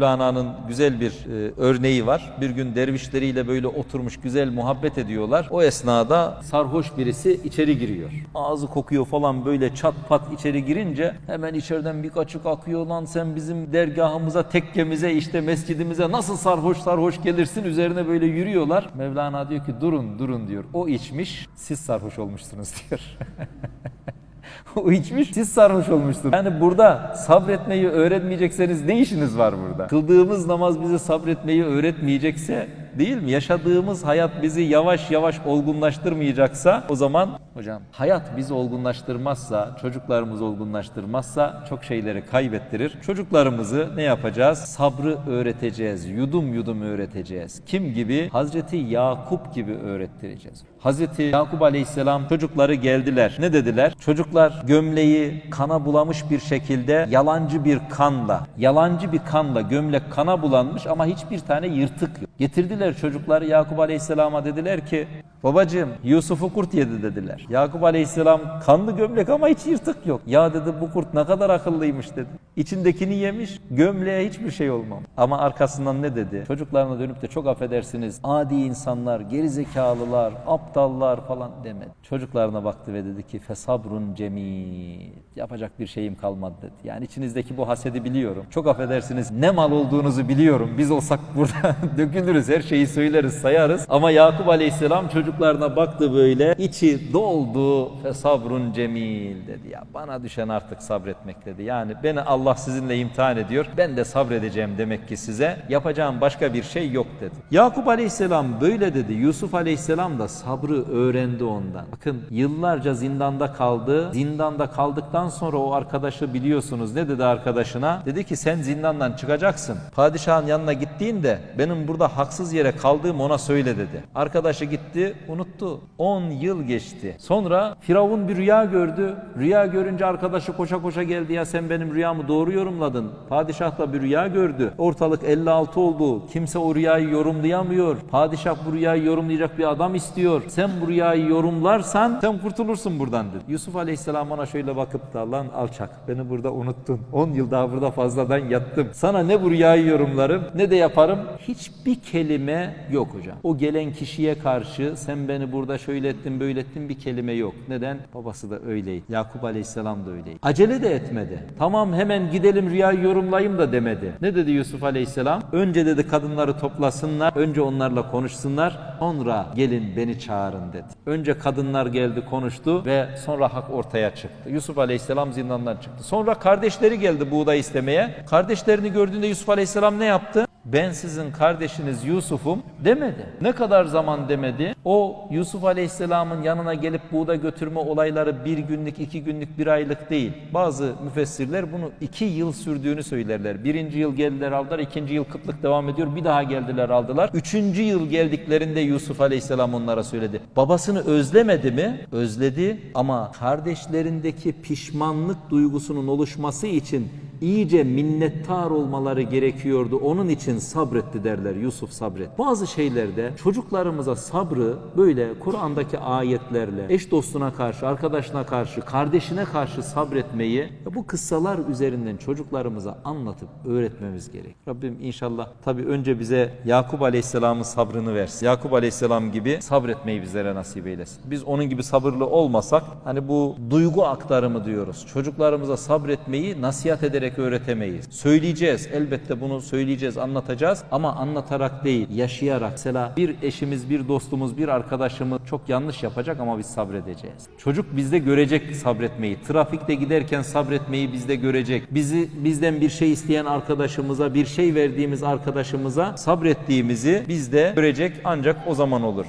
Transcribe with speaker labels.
Speaker 1: Mevlana'nın güzel bir e, örneği var. Bir gün dervişleriyle böyle oturmuş güzel muhabbet ediyorlar. O esnada sarhoş birisi içeri giriyor. Ağzı kokuyor falan böyle çat pat içeri girince hemen içeriden bir kaçık akıyor lan sen bizim dergahımıza, tekkemize, işte mescidimize nasıl sarhoş sarhoş gelirsin üzerine böyle yürüyorlar. Mevlana diyor ki durun durun diyor. O içmiş siz sarhoş olmuşsunuz diyor. o içmiş, siz sarhoş olmuşsunuz. Yani burada sabretmeyi öğretmeyecekseniz ne işiniz var burada? Kıldığımız namaz bize sabretmeyi öğretmeyecekse değil mi? Yaşadığımız hayat bizi yavaş yavaş olgunlaştırmayacaksa o zaman hocam hayat bizi olgunlaştırmazsa, çocuklarımızı olgunlaştırmazsa çok şeyleri kaybettirir. Çocuklarımızı ne yapacağız? Sabrı öğreteceğiz. Yudum yudum öğreteceğiz. Kim gibi? Hazreti Yakup gibi öğrettireceğiz. Hazreti Yakup Aleyhisselam çocukları geldiler. Ne dediler? Çocuklar gömleği kana bulamış bir şekilde yalancı bir kanla, yalancı bir kanla gömlek kana bulanmış ama hiçbir tane yırtık yok. Getirdiler çocukları Yakup Aleyhisselam'a dediler ki Babacığım Yusuf'u kurt yedi dediler. Yakup Aleyhisselam kanlı gömlek ama hiç yırtık yok. Ya dedi bu kurt ne kadar akıllıymış dedi. İçindekini yemiş gömleğe hiçbir şey olmam. Ama arkasından ne dedi? Çocuklarına dönüp de çok affedersiniz adi insanlar, gerizekalılar, aptallar falan demedi. Çocuklarına baktı ve dedi ki fesabrun cemil. Yapacak bir şeyim kalmadı dedi. Yani içinizdeki bu hasedi biliyorum. Çok affedersiniz ne mal olduğunuzu biliyorum. Biz olsak burada dökülürüz her şeyi söyleriz sayarız. Ama Yakup Aleyhisselam çocuklarına baktı böyle içi doldu fesabrun cemil dedi ya bana düşen artık sabretmek dedi. Yani beni Allah sizinle imtihan ediyor. Ben de sabredeceğim demek ki size. Yapacağım başka bir şey yok dedi. Yakup Aleyhisselam böyle dedi. Yusuf Aleyhisselam da sabrı öğrendi ondan. Bakın yıllarca zindanda kaldı. Zindanda kaldıktan sonra o arkadaşı biliyorsunuz ne dedi arkadaşına? Dedi ki sen zindandan çıkacaksın. Padişahın yanına gittiğinde benim burada haksız yere kaldığım ona söyle dedi. Arkadaşı gitti unuttu. 10 yıl geçti. Sonra Firavun bir rüya gördü. Rüya görünce arkadaşı koşa koşa geldi ya sen benim rüyamı doğru yorumladın. Padişah da bir rüya gördü. Ortalık 56 oldu. Kimse o rüyayı yorumlayamıyor. Padişah bu rüyayı yorumlayacak bir adam istiyor. Sen bu rüyayı yorumlarsan sen kurtulursun buradan dedi. Yusuf Aleyhisselam ona şöyle bakıp da lan alçak beni burada unuttun. 10 yıl daha burada fazladan yattım. Sana ne bu rüyayı yorumlarım ne de yaparım. Hiçbir kelime yok hocam. O gelen kişiye karşı sen beni burada şöyle ettin böyle ettin bir kelime yok. Neden? Babası da öyleydi. Yakup Aleyhisselam da öyleydi. Acele de etmedi. Tamam hemen gidelim rüyayı yorumlayayım da demedi. Ne dedi Yusuf Aleyhisselam? Önce dedi kadınları toplasınlar. Önce onlarla konuşsunlar. Sonra gelin beni çağırın dedi. Önce kadınlar geldi konuştu ve sonra hak ortaya çıktı. Yusuf Aleyhisselam zindandan çıktı. Sonra kardeşleri geldi buğday istemeye. Kardeşlerini gördüğünde Yusuf Aleyhisselam ne yaptı? Ben sizin kardeşiniz Yusuf'um demedi. Ne kadar zaman demedi? O Yusuf Aleyhisselam'ın yanına gelip buğday götürme olayları bir günlük, iki günlük, bir aylık değil. Bazı müfessirler bunu iki yıl sürdüğünü söylerler. Birinci yıl geldiler aldılar, ikinci yıl kıtlık devam ediyor. Bir daha geldiler aldılar. Üçüncü yıl geldiklerinde Yusuf Aleyhisselam onlara söyledi. Babasını özlemedi mi? Özledi ama kardeşlerindeki pişmanlık duygusunun oluşması için iyice minnettar olmaları gerekiyordu. Onun için sabretti derler Yusuf sabret. Bazı şeylerde çocuklarımıza sabrı böyle Kur'an'daki ayetlerle eş dostuna karşı, arkadaşına karşı, kardeşine karşı sabretmeyi bu kıssalar üzerinden çocuklarımıza anlatıp öğretmemiz gerek. Rabbim inşallah tabii önce bize Yakup Aleyhisselam'ın sabrını versin. Yakup Aleyhisselam gibi sabretmeyi bizlere nasip eylesin. Biz onun gibi sabırlı olmasak hani bu duygu aktarımı diyoruz. Çocuklarımıza sabretmeyi nasihat ederek öğretemeyiz. Söyleyeceğiz. Elbette bunu söyleyeceğiz, anlatacağız ama anlatarak değil, yaşayarak. Mesela bir eşimiz, bir dostumuz, bir arkadaşımız çok yanlış yapacak ama biz sabredeceğiz. Çocuk bizde görecek sabretmeyi. Trafikte giderken sabretmeyi bizde görecek. Bizi bizden bir şey isteyen arkadaşımıza, bir şey verdiğimiz arkadaşımıza sabrettiğimizi bizde görecek ancak o zaman olur.